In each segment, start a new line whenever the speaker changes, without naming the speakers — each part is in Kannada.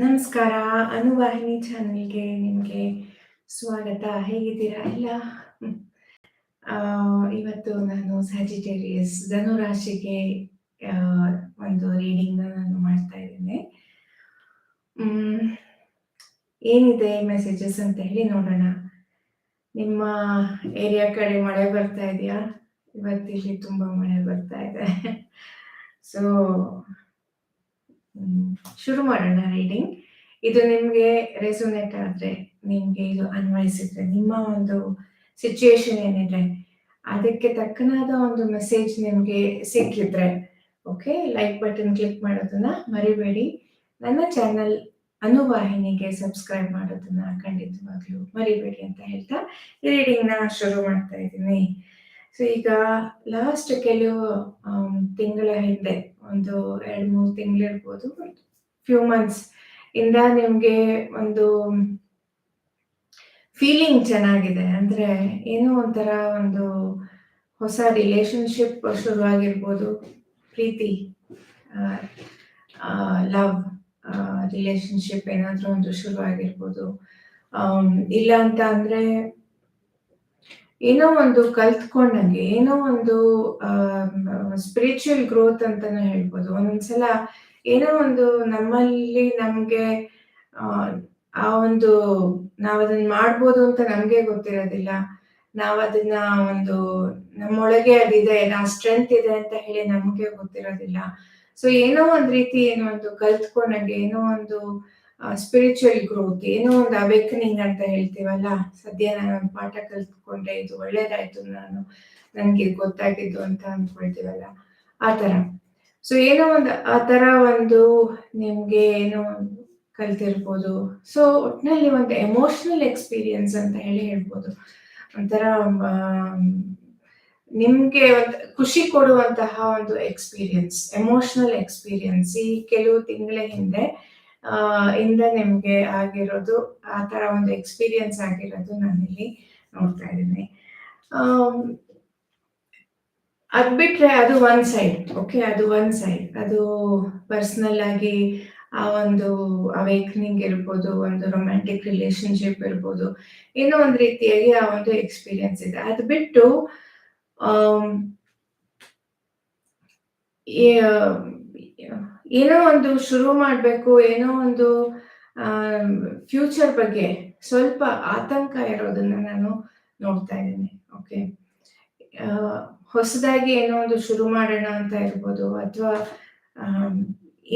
ನಮಸ್ಕಾರ. ಅನುವಾಹಿನಿ ಚಾನೆಲ್ಗೆ ನಿಮಗೆ ಸ್ವಾಗತ. ಹೇಗಿದ್ದೀರಾ ಎಲ್ಲ? ಇವತ್ತು ನಾನು ಸ್ಯಾಜಿಟೇರಿಯಸ್ ಧನುರಾಶಿಗೆ ಒಂದು ರೀಡಿಂಗ್ ನಾನು ಮಾಡ್ತಾ ಇದ್ದೇನೆ. ಏನಿದೆ ಮೆಸೇಜಸ್ ಅಂತ ಹೇಳಿ ನೋಡೋಣ. ನಿಮ್ಮ ಏರಿಯಾ ಕಡೆ ಮಳೆ ಬರ್ತಾ ಇದೆಯಾ? ಇವತ್ತಿಲ್ಲಿ ತುಂಬಾ ಮಳೆ ಬರ್ತಾ ಇದೆ. ಸೊ ಶುರು ಮಾಡೋಣ ರೀಡಿಂಗ್ ಇದು ನಿಮ್ಗೆ ರೆಸೊನೇಟ್ ಆದ್ರೆ, ನಿಮ್ಗೆ ಇದು ಅನ್ವಯಿಸಿದ್ರೆ, ನಿಮ್ಮ ಒಂದು ಸಿಚುಯೇಷನ್ ಏನಿದೆ, ಅದಕ್ಕೆ ತಕ್ಕನಾದ ಒಂದು ಮೆಸೇಜ್ ನಿಮ್ಗೆ ಸಿಕ್ಕಿದ್ರೆ ಓಕೆ ಲೈಕ್ ಬಟನ್ ಕ್ಲಿಕ್ ಮಾಡೋದನ್ನ ಮರಿಬೇಡಿ. ನನ್ನ ಚಾನಲ್ ಅನುವಾಹಿನಿಗೆ ಸಬ್ಸ್ಕ್ರೈಬ್ ಮಾಡೋದನ್ನ ಖಂಡಿತವಾಗ್ಲೂ ಮರಿಬೇಡಿ ಅಂತ ಹೇಳ್ತಾ ರೀಡಿಂಗ್ನ ಶುರು ಮಾಡ್ತಾ ಇದ್ದೀನಿ. ಸೊ ಈಗ ಲಾಸ್ಟ್ ಕೆಲವು ಆಮ್, ತಿಂಗಳ ಹಿಂದೆ ಒಂದು ಎರಡು ಮೂರು ತಿಂಗಳಿರ್ಬೋದು ಫ್ಯೂ ಮಂತ್ಸ್ ಇಂದ ನಿಮಗೆ ಒಂದು ಫೀಲಿಂಗ್ ಚೆನ್ನಾಗಿದೆ. ಅಂದ್ರೆ ಏನೋ ಒಂಥರ ಒಂದು ಹೊಸ ರಿಲೇಶನ್ಶಿಪ್ ಶುರುವಾಗಿರ್ಬೋದು ಪ್ರೀತಿ ಲವ್ ರಿಲೇಶನ್ಶಿಪ್ ಏನಾದರೂ ಒಂದು ಶುರುವಾಗಿರ್ಬೋದು. ಇಲ್ಲ ಅಂತ ಅಂದ್ರೆ ಏನೋ ಒಂದು ಕಲ್ತ್ಕೊಂಡಂಗೆ ಏನೋ ಒಂದು ಸ್ಪಿರಿಚುವಲ್ ಗ್ರೋತ್ ಅಂತಾನೆ ಹೇಳ್ಬೋದು. ಒಂದೊಂದ್ಸಲ ಏನೋ ಒಂದು ನಮ್ಮಲ್ಲಿ ನಮ್ಗೆ ಆ, ಆ ಒಂದು ನಾವ್ ಅದನ್ನ ಮಾಡ್ಬೋದು ಅಂತ ನಮ್ಗೆ ಗೊತ್ತಿರೋದಿಲ್ಲ. ನಾವ್ ಅದನ್ನ ಒಂದು ನಮ್ಮೊಳಗೆ ಅದಿದೆ ನಾವ್ ಸ್ಟ್ರೆಂತ್ ಇದೆ ಅಂತ ಹೇಳಿ ನಮ್ಗೆ ಗೊತ್ತಿರೋದಿಲ್ಲ. ಸೊ ಏನೋ ಒಂದ್ ರೀತಿ ಏನೋ ಒಂದು ಕಲ್ತ್ಕೊಂಡಂಗೆ ಏನೋ ಒಂದು ಸ್ಪಿರಿಚುವಲ್ ಗ್ರೋತ್ ಏನೋ ಒಂದು ಅವೇಕನಿಂಗ್ ಅಂತ ಹೇಳ್ತೀವಲ್ಲ? ಸದ್ಯ ನಾನು ಪಾಠ ಕಲ್ತ್ಕೊಂಡೆ, ಇದು ಒಳ್ಳೇದಾಯ್ತು ನಾನು, ನನಗೆ ಗೊತ್ತಾಗಿದ್ದು ಅಂತ ಅಂದ್ಕೊಳ್ತೀವಲ್ಲ ಆ ಥರ. ಸೊ ಏನೋ ಒಂದು, ಆ ಥರ ಒಂದು ನಿಮಗೆ ಏನೋ ಒಂದು ಕಲ್ತಿರ್ಬೋದು. ಸೊ ಒಟ್ಟಿನಲ್ಲಿ ಒಂದು ಎಮೋಷ್ನಲ್ ಎಕ್ಸ್ಪೀರಿಯನ್ಸ್ ಅಂತ ಹೇಳಿ ಹೇಳ್ಬೋದು. ಒಂಥರ ನಿಮಗೆ ಒಂದು ಖುಷಿ ಕೊಡುವಂತಹ ಒಂದು ಎಕ್ಸ್ಪೀರಿಯನ್ಸ್ ಎಮೋಷನಲ್ ಎಕ್ಸ್ಪೀರಿಯನ್ಸ್ ಈ ಕೆಲವು ತಿಂಗಳ ಹಿಂದೆ ಇಂದ ನಿಮ್ಗೆ ಆಗಿರೋದು ಆ ತರ ಒಂದು ಎಕ್ಸ್ಪೀರಿಯನ್ಸ್ ಆಗಿರೋದು ನಾನಿಲ್ಲಿ ನೋಡ್ತಾ ಇದ್ದೀನಿ. ಅದ್ ಬಿಟ್ರೆ ಅದು ಒನ್ ಸೈಡ್ ಓಕೆ ಅದು ಒನ್ ಸೈಡ್ ಅದು ಪರ್ಸನಲ್ ಆಗಿ ಆ ಒಂದು ಅವೇಕ್ನಿಂಗ್ ಇರ್ಬೋದು, ಒಂದು ರೊಮ್ಯಾಂಟಿಕ್ ರಿಲೇಶನ್ಶಿಪ್ ಇರ್ಬೋದು, ಏನೋ ಒಂದು ರೀತಿಯಾಗಿ ಆ ಒಂದು ಎಕ್ಸ್ಪೀರಿಯನ್ಸ್ ಇದೆ. ಅದು ಬಿಟ್ಟು ಏನೋ ಒಂದು ಶುರು ಮಾಡಬೇಕು, ಏನೋ ಒಂದು ಫ್ಯೂಚರ್ ಬಗ್ಗೆ ಸ್ವಲ್ಪ ಆತಂಕ ಇರೋದನ್ನ ನಾನು ನೋಡ್ತಾ ಇದ್ದೀನಿ. ಓಕೆ ಹೊಸದಾಗಿ ಏನೋ ಒಂದು ಶುರು ಮಾಡೋಣ ಅಂತ ಇರ್ಬೋದು, ಅಥವಾ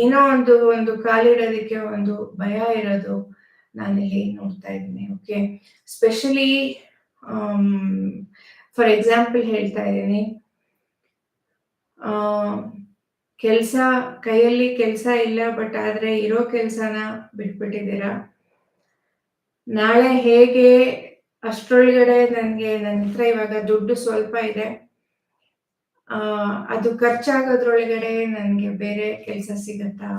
ಏನೋ ಒಂದು ಒಂದು ಕಾಲಿಡೋದಕ್ಕೆ ಒಂದು ಭಯ ಇರೋದು ನಾನಿಲ್ಲಿ ನೋಡ್ತಾ ಇದ್ದೀನಿ. ಓಕೆ ಸ್ಪೆಷಲಿ ಫಾರ್ ಎಕ್ಸಾಂಪಲ್ ಹೇಳ್ತಾ ಇದ್ದೀನಿ. ಕೆಲಸ, ಕೈಯಲ್ಲಿ ಕೆಲಸ ಇಲ್ಲ ಬಟ್ ಆದ್ರೆ ಇರೋ ಕೆಲಸನ ಬಿಟ್ಬಿಟ್ಟಿದ್ದೀರಾ? ನಾಳೆ ಹೇಗೆ? ಅಷ್ಟರೊಳಗಡೆ ನನಗೆ ನನ್ನ ಹತ್ರ ಇವಾಗ ದುಡ್ಡು ಸ್ವಲ್ಪ ಇದೆ. ಅದು ಖರ್ಚಾಗೋದ್ರೊಳಗಡೆ ನನಗೆ ಬೇರೆ ಕೆಲಸ ಸಿಗತ್ತಾ?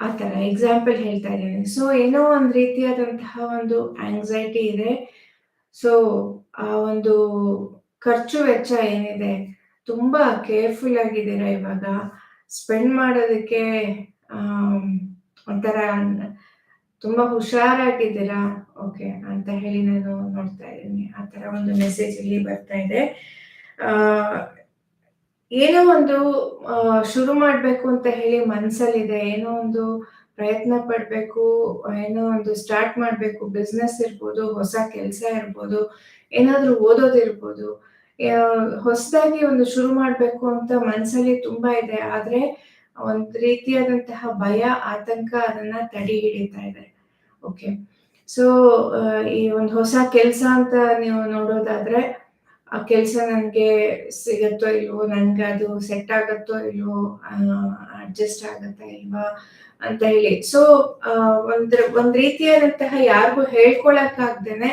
ಆ ಥರ ಎಕ್ಸಾಂಪಲ್ ಹೇಳ್ತಾ ಇದ್ದೀನಿ. ಸೊ ಏನೋ ಒಂದು ರೀತಿಯಾದಂತಹ ಒಂದು ಆಂಗ್ಸೈಟಿ ಇದೆ. ಸೊ ಆ ಒಂದು ಖರ್ಚು ವೆಚ್ಚ ಏನಿದೆ? ತುಂಬಾ ಕೇರ್ಫುಲ್ ಆಗಿದ್ದೀರಾ ಇವಾಗ. ಸ್ಪೆಂಡ್ ಮಾಡೋದಕ್ಕೆ ಒಂಥರ ತುಂಬಾ ಹುಷಾರಾಗಿದ್ದೀರಾ? ಓಕೆ ಅಂತ ಹೇಳಿ ನಾನು ನೋಡ್ತಾ ಇದ್ದೀನಿ. ಆ ತರ ಒಂದು ಮೆಸೇಜ್ ಇಲ್ಲಿ ಬರ್ತಾ ಇದೆ. ಏನೋ ಒಂದು ಶುರು ಮಾಡಬೇಕು ಅಂತ ಹೇಳಿ ಮನಸ್ಸಲ್ಲಿದೆ ಏನೋ ಒಂದು ಪ್ರಯತ್ನ ಪಡಬೇಕು, ಏನೋ ಒಂದು ಸ್ಟಾರ್ಟ್ ಮಾಡಬೇಕು. ಬಿಸ್ನೆಸ್ ಇರ್ಬೋದು, ಹೊಸ ಕೆಲಸ ಇರ್ಬೋದು, ಏನಾದ್ರೂ ಓದೋದಿರ್ಬೋದು. ಹೊಸದಾಗಿ ಒಂದು ಶುರು ಮಾಡಬೇಕು ಅಂತ ಮನಸ್ಸಲ್ಲಿ ತುಂಬಾ ಇದೆ. ಆದ್ರೆ ಒಂದ್ ರೀತಿಯಾದಂತಹ ಭಯ, ಆತಂಕ ಅದನ್ನ ತಡಿ ಹಿಡಿತಾ ಇದೆ ಓಕೆ ಸೊ ಈ ಒಂದು ಹೊಸ ಕೆಲಸ ಅಂತ ನೀವು ನೋಡೋದಾದ್ರೆ, ಆ ಕೆಲಸ ನನಗೆ ಸಿಗತ್ತೋ ಇಲ್ವೋ ನನ್ಗೆ ಅದು ಸೆಟ್ ಆಗತ್ತೋ ಇಲ್ವೋ ಅಡ್ಜಸ್ಟ್ ಆಗತ್ತಾ ಇಲ್ವಾ ಅಂತ ಹೇಳಿ. ಸೊ ಒಂದ್ ಒಂದ್ ರೀತಿಯಾದಂತಹ ಯಾರಿಗೂ ಹೇಳ್ಕೊಳಕ್ಕಾಗ್ದೇನೆ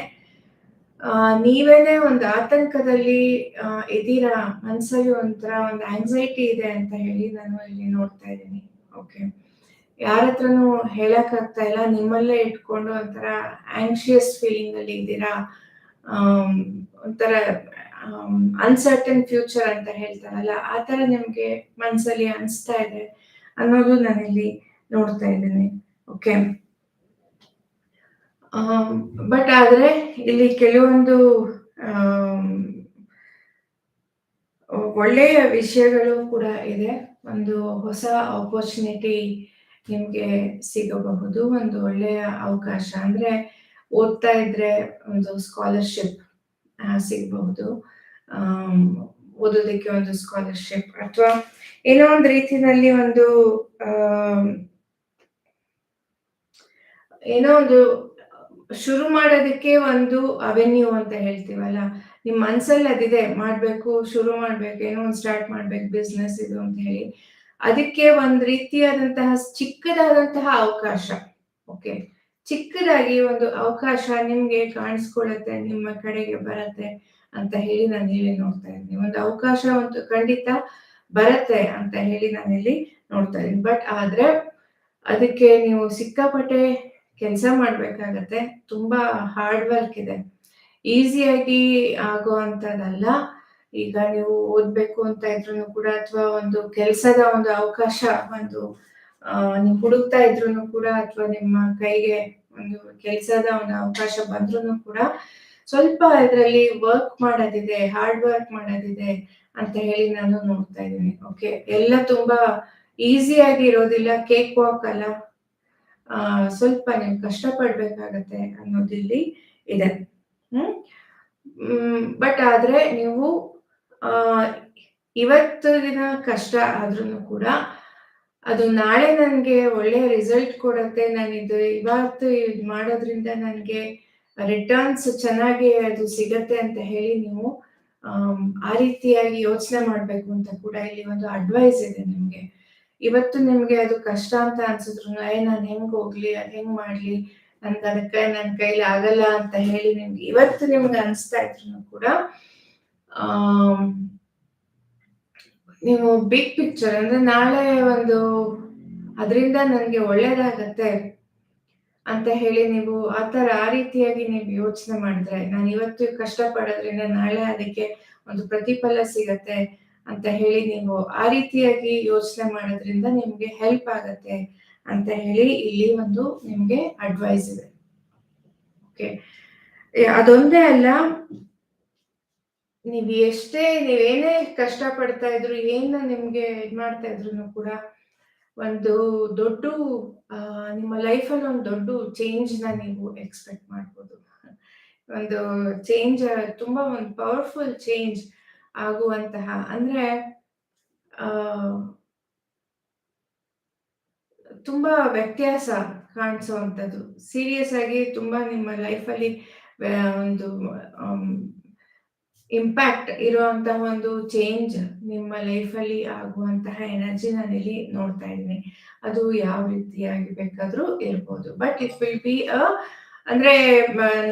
ನೀವೇನೆ ಒಂದು ಆತಂಕದಲ್ಲಿ ಇದ್ದೀರಾ? ಮನ್ಸಲ್ಲಿ ಒಂಥರ ಒಂದು ಆಂಗ್ಸೈಟಿ ಇದೆ ಅಂತ ಹೇಳಿ ನಾನು ಇಲ್ಲಿ ನೋಡ್ತಾ ಇದ್ದೀನಿ. ಓಕೆ ಯಾರ ಹತ್ರನೂ ಹೇಳಕ್ ಇಲ್ಲ. ನಿಮ್ಮಲ್ಲೇ ಇಟ್ಕೊಂಡು ಒಂಥರ ಆಂಕ್ಷಿಯಸ್ ಫೀಲಿಂಗ್ ಅಲ್ಲಿ ಇದ್ದೀರಾ? ಒಂಥರ ಅನ್ಸರ್ಟನ್ ಫ್ಯೂಚರ್ ಅಂತ ಹೇಳ್ತಾರಲ್ಲ, ಆ ತರ ನಿಮ್ಗೆ ಮನ್ಸಲ್ಲಿ ಅನಿಸ್ತಾ ಇದೆ ಅನ್ನೋದು ನಾನಿಲ್ಲಿ ನೋಡ್ತಾ ಇದ್ದೀನಿ. ಓಕೆ. ಬಟ್ ಆದ್ರೆ ಇಲ್ಲಿ ಕೆಲವೊಂದು ಒಳ್ಳೆಯ ವಿಷಯಗಳು ಕೂಡ ಇದೆ. ಒಂದು ಹೊಸ ಆಪರ್ಚುನಿಟಿ ನಿಮಗೆ ಸಿಗಬಹುದು. ಒಂದು ಒಳ್ಳೆಯ ಅವಕಾಶ ಅಂದ್ರೆ ಓದ್ತಾ ಇದ್ರೆ ಒಂದು ಸ್ಕಾಲರ್‌ಶಿಪ್ ಸಿಗಬಹುದು. ಓದೋದಕ್ಕೆ ಒಂದು ಸ್ಕಾಲರ್‌ಶಿಪ್ ಅಥವಾ ಏನೋ ಒಂದು ರೀತಿಯಲ್ಲಿ ಒಂದು ಏನೋ ಒಂದು ಶುರು ಮಾಡೋದಕ್ಕೆ ಒಂದು ಅವೆನ್ಯೂ ಅಂತ ಹೇಳ್ತೀವಲ್ಲ, ನಿಮ್ ಮನ್ಸಲ್ಲಿ ಅದಿದೆ ಮಾಡ್ಬೇಕು, ಶುರು ಮಾಡ್ಬೇಕು, ಏನೋ ಒಂದು ಸ್ಟಾರ್ಟ್ ಮಾಡ್ಬೇಕು ಬಿಸ್ನೆಸ್ ಇದು ಅಂತ ಹೇಳಿ. ಅದಕ್ಕೆ ಒಂದ್ ರೀತಿಯಾದಂತಹ ಚಿಕ್ಕದಾದಂತಹ ಅವಕಾಶ. ಓಕೆ. ಚಿಕ್ಕದಾಗಿ ಒಂದು ಅವಕಾಶ ನಿಮ್ಗೆ ಕಾಣಿಸ್ಕೊಳ್ಳುತ್ತೆ, ನಿಮ್ಮ ಕಡೆಗೆ ಬರತ್ತೆ ಅಂತ ಹೇಳಿ ನಾನು ಹೇಳಿ ನೋಡ್ತಾ ಇದ್ದೀನಿ. ಒಂದು ಅವಕಾಶ ಒಂದು ಖಂಡಿತ ಬರತ್ತೆ ಅಂತ ಹೇಳಿ ನಾನಿಲ್ಲಿ ನೋಡ್ತಾ ಇದ್ದೀನಿ. ಬಟ್ ಆದ್ರೆ ಅದಕ್ಕೆ ನೀವು ಸಿಕ್ಕಾಪಟ್ಟೆ ಕೆಲ್ಸ ಮಾಡ್ಬೇಕಾಗತ್ತೆ. ತುಂಬಾ ಹಾರ್ಡ್ ವರ್ಕ್ ಇದೆ. ಈಸಿಯಾಗಿ ಅಂತದಲ್ಲ ಈಗ ನೀವು ಓದ್ಬೇಕು ಅಂತ ಇದ್ರೂ ಕೂಡ ಅಥವಾ ಒಂದು ಕೆಲಸದ ಒಂದು ಅವಕಾಶ ಒಂದು ನೀವು ಹುಡುಕ್ತಾ ಇದ್ರೂ ಕೂಡ ಅಥವಾ ನಿಮ್ಮ ಕೈಗೆ ಒಂದು ಕೆಲಸದ ಒಂದು ಅವಕಾಶ ಬಂದ್ರೂ ಕೂಡ ಸ್ವಲ್ಪ ಇದರಲ್ಲಿ ವರ್ಕ್ ಮಾಡೋದಿದೆ, ಹಾರ್ಡ್ ವರ್ಕ್ ಮಾಡೋದಿದೆ ಅಂತ ಹೇಳಿ ನಾನು ನೋಡ್ತಾ ಇದ್ದೀನಿ. ಓಕೆ. ಎಲ್ಲ ತುಂಬಾ ಈಸಿಯಾಗಿ ಇರೋದಿಲ್ಲ. ಕೇಕ್ ವಾಕ್ ಅಲ್ಲ. ಸ್ವಲ್ಪ ನೀವು ಕಷ್ಟ ಪಡ್ಬೇಕಾಗತ್ತೆ ಅನ್ನೋದಿಲ್ಲಿ ಇದೆ. ಹ್ಮ್. ಬಟ್ ಆದ್ರೆ ನೀವು ಇವತ್ತು ದಿನ ಕಷ್ಟ ಆದ್ರೂ ಕೂಡ ಅದು ನಾಳೆ ನನಗೆ ಒಳ್ಳೆ ರಿಸಲ್ಟ್ ಕೊಡತ್ತೆ. ಇದು ಇವತ್ತು ಇದು ಮಾಡೋದ್ರಿಂದ ನನಗೆ ರಿಟರ್ನ್ಸ್ ಚೆನ್ನಾಗಿ ಅದು ಸಿಗತ್ತೆ ಅಂತ ಹೇಳಿ ನೀವು ಆ ರೀತಿಯಾಗಿ ಯೋಚನೆ ಮಾಡಬೇಕು ಅಂತ ಕೂಡ ಇಲ್ಲಿ ಒಂದು ಅಡ್ವೈಸ್ ಇದೆ ನಿಮ್ಗೆ. ಇವತ್ತು ನಿಮ್ಗೆ ಅದು ಕಷ್ಟ ಅಂತ ಅನ್ಸಿದ್ರು ಏ ನಾನ್ ಹೆಂಗ್ ಹೋಗ್ಲಿ, ಅದ್ ಹೆಂಗ್ ಮಾಡ್ಲಿ, ನನ್ಗೆ ಅದಕ್ಕೆ ನನ್ ಕೈಲಿ ಆಗಲ್ಲ ಅಂತ ಹೇಳಿ ನಿಮ್ಗೆ ಇವತ್ತು ನಿಮ್ಗೆ ಅನ್ಸ್ತಾ ಇದ್ರು ಕೂಡ ಆ ನೀವು ಬಿಗ್ ಪಿಕ್ಚರ್ ಅಂದ್ರೆ ನಾಳೆ ಒಂದು ಅದರಿಂದ ನನ್ಗೆ ಒಳ್ಳೇದಾಗತ್ತೆ ಅಂತ ಹೇಳಿ ನೀವು ಆ ತರ ಆ ರೀತಿಯಾಗಿ ನೀವು ಯೋಚನೆ ಮಾಡಿದ್ರೆ, ನಾನು ಇವತ್ತು ಕಷ್ಟ ಪಡೋದ್ರಿಂದ ನಾಳೆ ಅದಕ್ಕೆ ಒಂದು ಪ್ರತಿಫಲ ಸಿಗತ್ತೆ. ಅಂತ ಹೇಳಿ ನೀವು ಆ ರೀತಿಯಾಗಿ ಯೋಚನೆ ಮಾಡೋದ್ರಿಂದ ನಿಮ್ಗೆ ಹೆಲ್ಪ್ ಆಗತ್ತೆ ಅಂತ ಹೇಳಿ ಇಲ್ಲಿ ಒಂದು ನಿಮ್ಗೆ ಅಡ್ವೈಸ್ ಇದೆ. ಓಕೆ. ಅದೊಂದೇ ಅಲ್ಲ ನೀವ್ ಎಷ್ಟೇ ನೀವೇನೇ ಕಷ್ಟ ಪಡ್ತಾ ಇದ್ರು, ಏನ ನಿಮ್ಗೆ ಇದ್ ಮಾಡ್ತಾ ಇದ್ರು ಕೂಡ ಒಂದು ದೊಡ್ಡ ನಿಮ್ಮ ನಿಮ್ಮ ಲೈಫಲ್ಲಿ ಒಂದು ದೊಡ್ಡ ಚೇಂಜ್ನ ನೀವು ಎಕ್ಸ್‌ಪೆಕ್ಟ್ ಮಾಡ್ಬೋದು. ಒಂದು ಚೇಂಜ್ ತುಂಬಾ ಒಂದು ಪವರ್‌ಫುಲ್ ಚೇಂಜ್ ಆಗುವಂತಹ, ಅಂದ್ರೆ, ಆ, ತುಂಬಾ ವ್ಯತ್ಯಾಸ ಕಾಣಿಸುವಂಥದ್ದು. ಸೀರಿಯಸ್ ಆಗಿ ತುಂಬಾ ನಿಮ್ಮ ಲೈಫಲ್ಲಿ ಒಂದು ಇಂಪ್ಯಾಕ್ಟ್ ಇರುವಂತಹ ಒಂದು ಚೇಂಜ್ ನಿಮ್ಮ ಲೈಫಲ್ಲಿ ಆಗುವಂತಹ ಎನರ್ಜಿ ನಾನಿಲ್ಲಿ ನೋಡ್ತಾ ಇದ್ದೀನಿ. ಅದು ಯಾವ ರೀತಿಯಾಗಿ ಬೇಕಾದ್ರೂ ಇರ್ಬೋದು. But it will be a ಅಂದ್ರೆ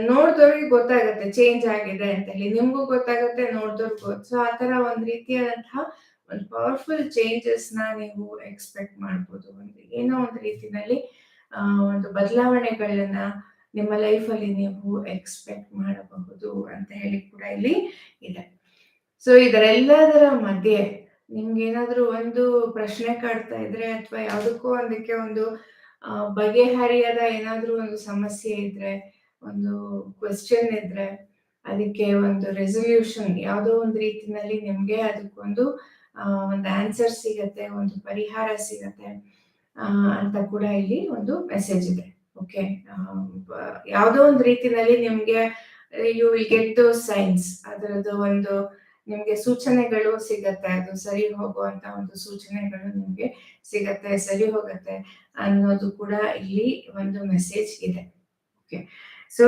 ನೋಡ್ದವ್ರಿಗೆ ಗೊತ್ತಾಗತ್ತೆ ಚೇಂಜ್ ಆಗಿದೆ ಅಂತ ಹೇಳಿ. ನಿಮ್ಗೂ ಗೊತ್ತಾಗತ್ತೆ, ನೋಡ್ದವ್ರಿಗೂ. ಸೊ ಆ ತರ ಒಂದ್ ರೀತಿಯಾದಂತಹ ಒಂದು ಪವರ್‌ಫುಲ್ ಚೇಂಜಸ್ನ ನೀವು ಎಕ್ಸ್‌ಪೆಕ್ಟ್ ಮಾಡ್ಬೋದು. ಒಂದು ಏನೋ ಒಂದು ರೀತಿನಲ್ಲಿ ಒಂದು ಬದಲಾವಣೆಗಳನ್ನ ನಿಮ್ಮ ಲೈಫಲ್ಲಿ ನೀವು ಎಕ್ಸ್‌ಪೆಕ್ಟ್ ಮಾಡಬಹುದು ಅಂತ ಹೇಳಿ ಕೂಡ ಇಲ್ಲಿ ಇದೆ. ಸೊ ಇದರೆಲ್ಲದರ ಮಧ್ಯೆ ನಿಮ್ಗೇನಾದ್ರೂ ಒಂದು ಪ್ರಶ್ನೆ ಕಾಡ್ತಾ ಇದ್ರೆ ಅಥವಾ ಯಾವುದಕ್ಕೋ ಒಂದಕ್ಕೆ ಒಂದು ಬಗೆಹರಿಯದ ಏನಾದ್ರೂ ಒಂದು ಸಮಸ್ಯೆ ಇದ್ರೆ, ಒಂದು ಕ್ವೆಶ್ಚನ್ ಇದ್ರೆ, ಅದಕ್ಕೆ ಒಂದು ರೆಸೊಲ್ಯೂಷನ್ ಯಾವುದೋ ಒಂದು ರೀತಿನಲ್ಲಿ ನಿಮ್ಗೆ ಅದಕ್ಕೊಂದು ಒಂದು ಆನ್ಸರ್ ಸಿಗತ್ತೆ, ಒಂದು ಪರಿಹಾರ ಸಿಗತ್ತೆ ಅಂತ ಕೂಡ ಇಲ್ಲಿ ಒಂದು ಮೆಸೇಜ್ ಇದೆ. ಓಕೆ. ಯಾವುದೋ ಒಂದು ರೀತಿನಲ್ಲಿ ನಿಮ್ಗೆ you will get those signs ಅದರದ್ದು ಒಂದು ನಿಮ್ಗೆ ಸೂಚನೆಗಳು ಸಿಗತ್ತೆ. ಅದು ಸರಿ ಹೋಗುವಂತ ಒಂದು ಸೂಚನೆಗಳು ನಿಮ್ಗೆ ಸಿಗತ್ತೆ, ಸರಿ ಹೋಗತ್ತೆ ಅನ್ನೋದು ಕೂಡ ಇಲ್ಲಿ ಒಂದು ಮೆಸೇಜ್ ಇದೆ. ಓಕೆ. ಸೊ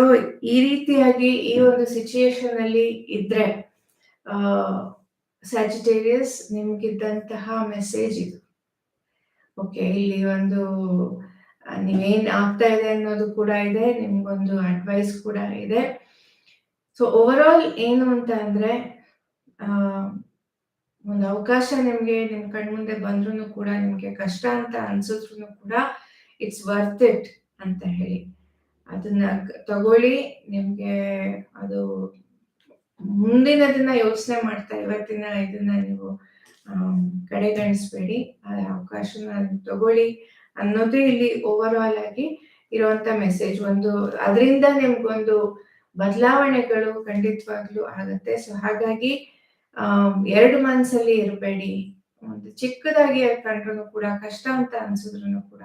ಈ ರೀತಿಯಾಗಿ ಈ ಒಂದು ಸಿಚುಯೇಷನ್ ಅಲ್ಲಿ ಇದ್ರೆ ಸ್ಯಾಜಿಟೇರಿಯಸ್ ನಿಮ್ಗಿದ್ದಂತಹ ಮೆಸೇಜ್ ಇದು. ಓಕೆ. ಇಲ್ಲಿ ಒಂದು ನೀವೇನ್ ಆಗ್ತಾ ಇದೆ ಅನ್ನೋದು ಕೂಡ ಇದೆ. ನಿಮ್ಗೊಂದು ಅಡ್ವೈಸ್ ಕೂಡ ಇದೆ. ಸೊ ಓವರ್ ಆಲ್ ಏನು ಅಂತ ಅಂದ್ರೆ ಒಂದು ಅವಕಾಶ ನಿಮ್ಗೆ ನಿಮ್ ಕಣ್ಮುಂದೆ ಬಂದ್ರೂನು ಕೂಡ ನಿಮ್ಗೆ ಕಷ್ಟ ಅಂತ ಅನ್ಸಿದ್ರು ಕೂಡ ಇಟ್ಸ್ ವರ್ತ್ ಇಟ್ ಅಂತ ಹೇಳಿ. ಅದನ್ನ ತಗೊಳ್ಳಿ. ನಿಮ್ಗೆ ಅದು ಮುಂದಿನ ದಿನ ಯೋಚನೆ ಮಾಡ್ತಾ, ಇವತ್ತಿನ ಇದನ್ನ ನೀವು ಕಡೆಗಣಿಸ್ಬೇಡಿ. ಆ ಅವಕಾಶನ ತಗೊಳ್ಳಿ. ಅನ್ನೋದೇ ಇಲ್ಲಿ ಓವರ್ ಆಲ್ ಆಗಿ ಇರುವಂತ ಮೆಸೇಜ್ ಒಂದು, ಅದರಿಂದ ನಿಮ್ಗೊಂದು ಬದಲಾವಣೆಗಳು ಖಂಡಿತವಾಗ್ಲೂ ಆಗತ್ತೆ ಸೊ ಹಾಗಾಗಿ ಎರಡು ಮನ್ಸಲ್ಲಿ ಇರಬೇಡಿ. ಒಂದು ಚಿಕ್ಕದಾಗಿ ಕಂಡ್ರು ಕೂಡ, ಕಷ್ಟ ಅಂತ ಅನ್ಸಿದ್ರು ಕೂಡ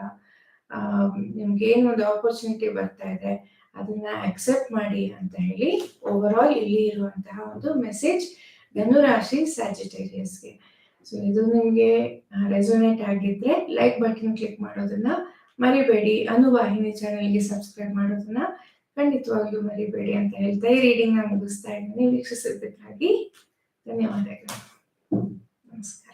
ನಿಮ್ಗೆ ಏನು ಒಂದು ಆಪರ್ಚುನಿಟಿ ಬರ್ತಾ ಇದೆ, ಅದನ್ನ ಅಕ್ಸೆಪ್ಟ್ ಮಾಡಿ ಅಂತ ಹೇಳಿ ಓವರ್ ಆಲ್ ಇಲ್ಲಿ ಇರುವಂತಹ ಒಂದು ಮೆಸೇಜ್ ಧನುರಾಶಿ ಸ್ಯಾಜಿಟೇರಿಯಸ್ಗೆ ಸೊ ಇದು ನಿಮಗೆ ರೆಸೊನೇಟ್ ಆಗಿದ್ರೆ ಲೈಕ್ ಬಟನ್ ಕ್ಲಿಕ್ ಮಾಡೋದನ್ನ ಮರಿಬೇಡಿ. ಅನುವಾಹಿನಿ ಚಾನೆಲ್ಗೆ ಸಬ್ಸ್ಕ್ರೈಬ್ ಮಾಡೋದನ್ನ ಖಂಡಿತವಾಗ್ಲೂ ಮರಿಬೇಡಿ ಅಂತ ಹೇಳ್ತಾ ಈ ರೀಡಿಂಗ್ನ ಮುಗಿಸ್ತಾ ಇದ್ದೀನಿ. ವೀಕ್ಷಿಸಿದ್ದಕ್ಕಾಗಿ ಧನ್ಯವಾದಗಳು ನಮಸ್ಕಾರ